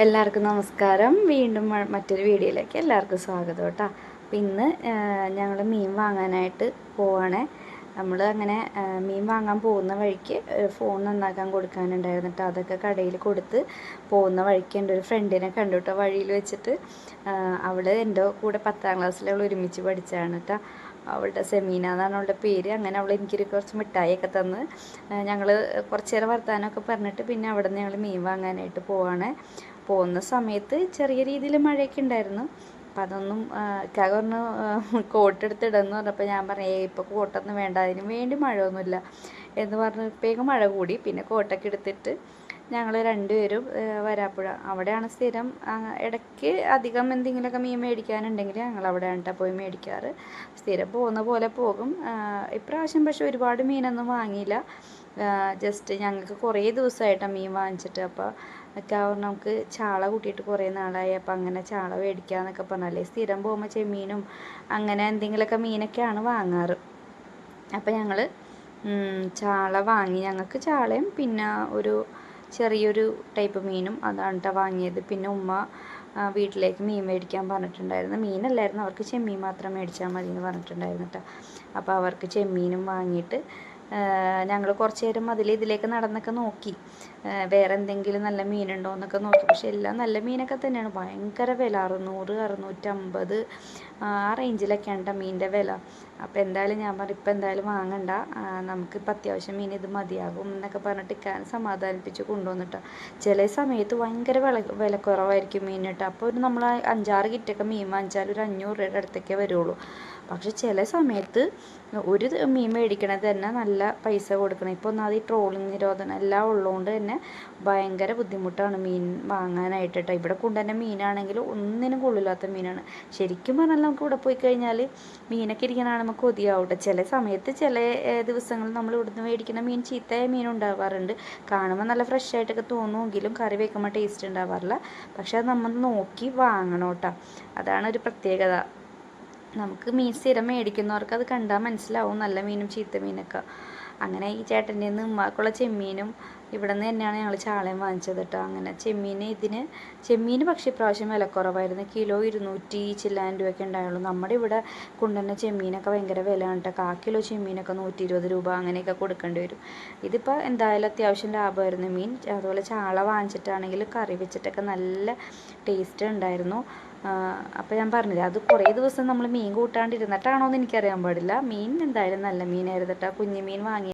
എല്ലാവർക്കും നമസ്കാരം. വീണ്ടും മറ്റൊരു വീഡിയോയിലേക്ക് എല്ലാവർക്കും സ്വാഗതം കേട്ടോ. അപ്പം ഇന്ന് ഞങ്ങൾ മീൻ വാങ്ങാനായിട്ട് പോവാണേ. നമ്മൾ അങ്ങനെ മീൻ വാങ്ങാൻ പോകുന്ന വഴിക്ക് ഫോൺ നന്നാക്കാൻ കൊടുക്കാനുണ്ടായിരുന്നു കേട്ടോ. അതൊക്കെ കടയിൽ കൊടുത്ത് പോകുന്ന വഴിക്ക് എന്റെ ഒരു ഫ്രണ്ടിനെ കണ്ടു കേട്ടോ. വഴിയിൽ വെച്ചിട്ട് അവൾ എന്റെ കൂടെ പത്താം ക്ലാസ്സിൽ അവൾ ഒരുമിച്ച് പഠിച്ചാണ് കേട്ടോ. അവളുടെ സെമീന എന്നാണ് അവളുടെ പേര്. അങ്ങനെ അവൾ എനിക്കൊരു കുറച്ച് മിഠായിയൊക്കെ തന്ന് ഞങ്ങൾ കുറച്ച് നേരം വർത്താനമൊക്കെ പറഞ്ഞിട്ട് പിന്നെ അവിടെ നിന്ന് ഞങ്ങൾ മീൻ വാങ്ങാനായിട്ട് പോവാണ്. പോകുന്ന സമയത്ത് ചെറിയ രീതിയിൽ മഴയൊക്കെ ഉണ്ടായിരുന്നു. അപ്പം അതൊന്നും ഇക്കാ പറഞ്ഞു കോട്ട് എടുത്തിടുന്നു പറഞ്ഞപ്പോൾ ഞാൻ പറഞ്ഞു ഏ ഇപ്പോൾ കോട്ടൊന്നും വേണ്ട. അതിന് വേണ്ടി മഴയൊന്നുമില്ല. എന്ന് പറഞ്ഞപ്പോഴേക്കും മഴ കൂടി. പിന്നെ കോട്ടൊക്കെ എടുത്തിട്ട് ഞങ്ങൾ രണ്ടുപേരും വരാപ്പുഴ. അവിടെയാണ് സ്ഥിരം ഇടയ്ക്ക് അധികം എന്തെങ്കിലുമൊക്കെ മീൻ മേടിക്കാനുണ്ടെങ്കിൽ ഞങ്ങൾ അവിടെയാണ് കേട്ടോ പോയി മേടിക്കാറ്. സ്ഥിരം പോകുന്ന പോലെ പോകും. ഇപ്രാവശ്യം പക്ഷെ ഒരുപാട് മീനൊന്നും വാങ്ങിയില്ല. ജസ്റ്റ് ഞങ്ങൾക്ക് കുറേ ദിവസമായിട്ടാണ് മീൻ വാങ്ങിച്ചിട്ട്. അപ്പോൾ ഒക്കെ ആവുമ്പോൾ നമുക്ക് ചാള കൂട്ടിയിട്ട് കുറേ നാളായി. അപ്പോൾ അങ്ങനെ ചാള മേടിക്കാമെന്നൊക്കെ പറഞ്ഞാലേ സ്ഥിരം പോകുമ്പോൾ ചെമ്മീനും അങ്ങനെ എന്തെങ്കിലുമൊക്കെ മീനൊക്കെയാണ് വാങ്ങാറ്. അപ്പോൾ ഞങ്ങൾ ചാള വാങ്ങി. ഞങ്ങൾക്ക് ചാളയും പിന്നെ ഒരു ചെറിയൊരു ടൈപ്പ് മീനും അതാണ് കേട്ടോ വാങ്ങിയത്. പിന്നെ ഉമ്മ വീട്ടിലേക്ക് മീൻ മേടിക്കാൻ പറഞ്ഞിട്ടുണ്ടായിരുന്നു. മീനല്ലായിരുന്നു. അവർക്ക് ചെമ്മീൻ മാത്രം മേടിച്ചാൽ മതി എന്ന് പറഞ്ഞിട്ടുണ്ടായിരുന്നു കേട്ടോ അപ്പോൾ അവർക്ക് ചെമ്മീനും വാങ്ങിയിട്ട് ഞങ്ങൾ കുറച്ച് നേരം അതിൽ ഇതിലേക്ക് നടന്നൊക്കെ നോക്കി. വേറെ എന്തെങ്കിലും നല്ല മീനുണ്ടോ എന്നൊക്കെ നോക്കി. പക്ഷെ എല്ലാം നല്ല മീനൊക്കെ തന്നെയാണ്. ഭയങ്കര വില. അറുന്നൂറ് അറുന്നൂറ്റമ്പത് ആ റേഞ്ചിലൊക്കെയാണ് കേട്ടോ മീനിന്റെ വില. അപ്പോൾ എന്തായാലും ഞാൻ പറഞ്ഞു ഇപ്പം എന്തായാലും വാങ്ങണ്ട. നമുക്ക് നമുക്കിപ്പോൾ അത്യാവശ്യം മീൻ ഇത് മതിയാകും എന്നൊക്കെ പറഞ്ഞിട്ട് ഇക്കാൻ സമാധാനിപ്പിച്ച് കൊണ്ടുവന്നിട്ടോ. ചില സമയത്ത് ഭയങ്കര വില വിലക്കുറവായിരിക്കും മീൻ കേട്ടോ. അപ്പോൾ ഒരു നമ്മൾ അഞ്ചാറ് കിറ്റൊക്കെ മീൻ വാങ്ങിച്ചാൽ ഒരു അഞ്ഞൂറ് രൂപയുടെ അടുത്തൊക്കെ വരുള്ളൂ. പക്ഷെ ചില സമയത്ത് ഒരു മീൻ മേടിക്കണത് തന്നെ നല്ല പൈസ കൊടുക്കണം. ഇപ്പോൾ ഒന്നാമത് ഈ ട്രോളിങ് നിരോധനം എല്ലാം ഉള്ളതുകൊണ്ട് തന്നെ ഭയങ്കര ബുദ്ധിമുട്ടാണ് മീൻ വാങ്ങാനായിട്ട് കേട്ടോ. ഇവിടെ കൊണ്ടുതന്നെ മീനാണെങ്കിൽ ഒന്നിനും കൊള്ളില്ലാത്ത മീനാണ്. ശരിക്കും പറഞ്ഞാൽ നമുക്ക് ഇവിടെ പോയി കഴിഞ്ഞാൽ മീനൊക്കെ ഇരിക്കണ നമുക്ക് കൊതിയാവട്ടെ ചില സമയത്ത് ചില ദിവസങ്ങളിൽ നമ്മൾ ഇവിടുന്ന് മേടിക്കുന്ന മീൻ ചീത്തയായ മീൻ ഉണ്ടാവാറുണ്ട്. കാണുമ്പോൾ നല്ല ഫ്രഷ് ആയിട്ടൊക്കെ തോന്നുമെങ്കിലും കറി വെക്കുമ്പോൾ ടേസ്റ്റ് ഉണ്ടാവാറില്ല. പക്ഷെ അത് നമ്മൾ നോക്കി വാങ്ങണം കേട്ടോ. അതാണ് ഒരു പ്രത്യേകത. നമുക്ക് മീൻ സ്ഥിരം മേടിക്കുന്നവർക്ക് അത് കണ്ടാൽ മനസ്സിലാവും. നല്ല മീനും ചീത്ത മീനൊക്കെ. അങ്ങനെ ഈ ചേട്ടന്റെ നിന്ന് ഉമ്മാക്കുള്ള ചെമ്മീനും ഇവിടെ നിന്ന് തന്നെയാണ് ഞങ്ങൾ ചാളയും വാങ്ങിച്ചത് കേട്ടോ. അങ്ങനെ ചെമ്മീൻ ഇതിന് ചെമ്മീൻ പക്ഷേ ഇപ്രാവശ്യം വിലക്കുറവായിരുന്നു. കിലോ ഇരുന്നൂറ്റി ചില്ലാൻ രൂപയൊക്കെ ഉണ്ടായുള്ളൂ. നമ്മുടെ ഇവിടെ കൊണ്ടുവന്ന ചെമ്മീനൊക്കെ ഭയങ്കര വിലയാണ് കേട്ടോ. കാ കിലോ ചെമ്മീനൊക്കെ നൂറ്റി ഇരുപത് രൂപ അങ്ങനെയൊക്കെ കൊടുക്കേണ്ടി വരും. ഇതിപ്പോൾ എന്തായാലും അത്യാവശ്യം ലാഭമായിരുന്നു. മീൻ അതുപോലെ ചാള വാങ്ങിച്ചിട്ടാണെങ്കിൽ കറി വെച്ചിട്ടൊക്കെ നല്ല ടേസ്റ്റ് ഉണ്ടായിരുന്നു. അപ്പോൾ ഞാൻ പറഞ്ഞില്ല അത് കുറേ ദിവസം നമ്മൾ മീൻ കൂട്ടാണ്ടിരുന്നിട്ടാണോ എന്ന് എനിക്കറിയാൻ പാടില്ല. മീൻ എന്തായാലും നല്ല മീനായിരുന്നു കേട്ടോ. കുഞ്ഞു മീൻ വാങ്ങി